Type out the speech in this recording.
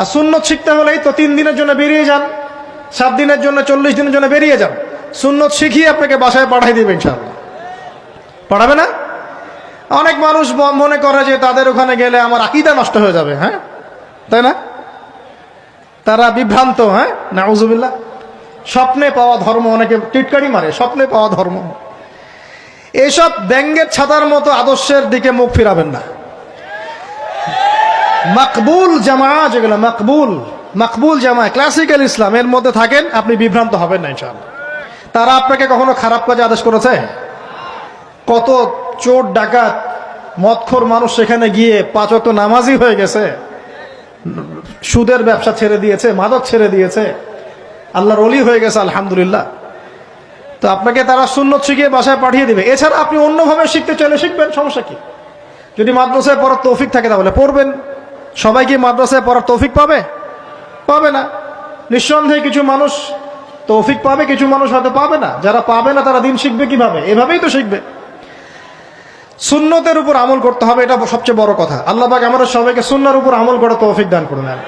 আর সুন্নত শিখতে হলেই তো তিন দিনের জন্য বেরিয়ে যান, সাত দিনের জন্য, চল্লিশ দিনের জন্য বেরিয়ে যান। সুন্নত শিখিয়ে আপনাকে বাসায় পাঠাই দিবে ইনশাআল্লাহ। পড়াবে না? অনেক মানুষ মনে করে যে তাদের ওখানে গেলে আমার আকিদা নষ্ট হয়ে যাবে হ্যাঁ? তাই না? তারা বিভ্রান্ত হ্যাঁ? না উজুবিল্লা স্বপ্নে পাওয়া ধর্ম অনেকে টিটকারি মারে, স্বপ্নে পাওয়া ধর্ম। এইসব ব্যাঙ্গের ছাতার মতো আদর্শের দিকে মুখ ফিরাবেন না। মাকবুল জামা যেগুলো মাকবুল মাকবুল জামা ক্লাসিক্যাল ইসলাম, এর মধ্যে থাকেন, আপনি বিভ্রান্ত হবেন না, ইনশাআল্লাহ। তারা আপনাকে কখনো খারাপ কাজে আদেশ করেছে? কত চোর, ডাকাত মৎখর মানুষ সেখানে গিয়ে পাঁচত নামাজি হয়ে গেছে, সুদের ব্যবসা ছেড়ে দিয়েছে, মাদক ছেড়ে দিয়েছে, আল্লাহর অলি হয়ে গেছে, আলহামদুলিল্লাহ। তো আপনাকে তারা সুন্নত শিখিয়ে বাসায় পাঠিয়ে দিবে। এছাড়া আপনি অন্যভাবে শিখতে চাইলে শিখবেন, সমস্যা কি? যদি মাদ্রাসায় পড়ার তৌফিক থাকে তাহলে পড়বেন। সবাই কি মাদ্রাসায় পড়ার তৌফিক পাবে? পাবে না। নিঃসন্দেহে কিছু মানুষ তৌফিক পাবে, কিছু মানুষ হয়তো পাবে না। যারা পাবে না, তারা দিন শিখবে কীভাবে? এভাবেই তো শিখবে। সুন্নতের উপর আমল করতে হবে, এটা সবচেয়ে বড় কথা। আল্লাহ আমাদের সবাইকে সুন্নার উপর আমল করে তৌফিক দান করে নেন